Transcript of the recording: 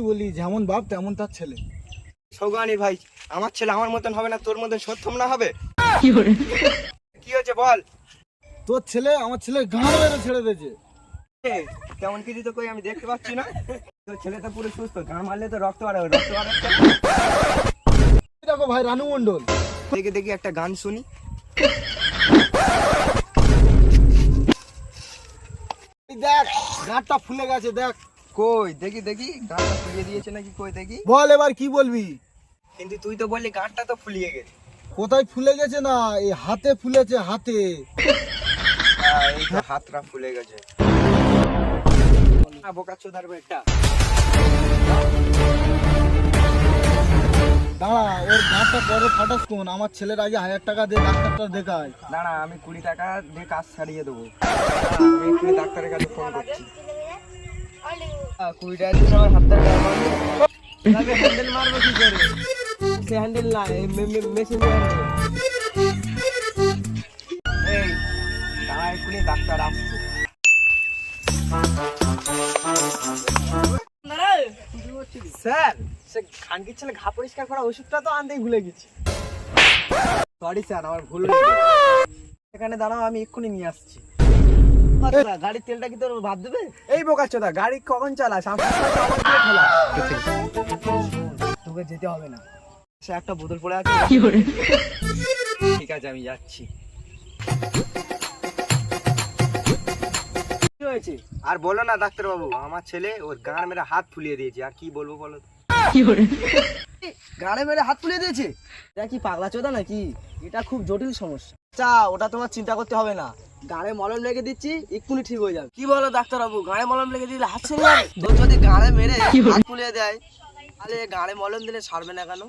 বলি যেমন বাপ তেমন তার ছেলে। সৌগানি ভাই আমার ছেলে আমার মতন হবে না তোর মতন সত্যম না হবে? কি হয়েছে বল? তোর ছেলে আমার ছেলে গাঁড় মেরে ছেড়ে দিয়েছে। এ, তেমন কিছু তো কই আমি দেখতে পাচ্ছি না। তোর ছেলে তো পুরো সুস্থ গান মারলে তো রক্ত বাড়াবে রক্ত বাড়াচ্ছে দেখো ভাই রানু মন্ডল দেখে দেখি একটা গান শুনি। দেখ গাঁটটা ফুলে গেছে দেখ। কই? দেখি দেখি। গানটা ফুলিয়ে দিয়েছে নাকি কই? দেখি। বল এবার কি বলবি? কিন্তু তুই তো বললি গানটা তো ফুলিয়ে গেছে। কোথায় ফুলে গেছে না? এই হাতে ফুলেছে হাতে। হ্যাঁ, এই তো হাতটা ফুলে গেছে। বোকা চোদার একটা দাঁড়া ওর গাঁটটা পরে ফাটাস কোন? আমার ছেলের আগে হাজার টাকা দিয়ে ডাক্তারটা দেখায়। দাঁড়া আমি কুড়ি টাকা দিয়ে কাজ ছাড়িয়ে দেবো। আমি ডাক্তারের কাছে ফোন করছি। কুড়ি টাকা হ্যান্ডেল মারবো সে হ্যান্ডেল না মেশিন এই দাঁড়া এক্ষুনি ডাক্তার স্যার, সে খানকির ছেলে ঘা পরিষ্কার করা ওষুধটা তো আনতেই ভুলে গেছি সরি স্যার, আমার ভুল। এখানে দাঁড়াও, আমি এক্ষুনি নিয়ে আসছি আচ্ছা, গাড়ির তেলটা কি তোর ভাব দেবে? এই বোকা চোদা গাড়ি কখন। তোকে যেতে হবে না। সে একটা বোতল পড়ে আছে। ঠিক আছে আমি যাচ্ছি। কি হয়েছে? আর বলো না ডাক্তার বাবু আমার ছেলে ওর গান মেরে হাত ফুলিয়ে দিয়েছে। আর কি বলব বলো তো? গাড়ে মেরে হাত তুলে দিয়েছে? এটা কি পাগলা চোদা নাকি? এটা খুব জটিল সমস্যা। চা ওটা তোমার চিন্তা করতে হবে না। গাড়ে মলম লেগে দিচ্ছি এক্ষুনি ঠিক হয়ে যাবে। কি বলো ডাক্তারবাবু? গাড়ে মলম লেগে দিলে হাত যাবে? তোর যদি গাড়ে মেরে হাত তুলে দেয় তাহলে গাড়ে মলম দিলে ছাড়বে না কেন?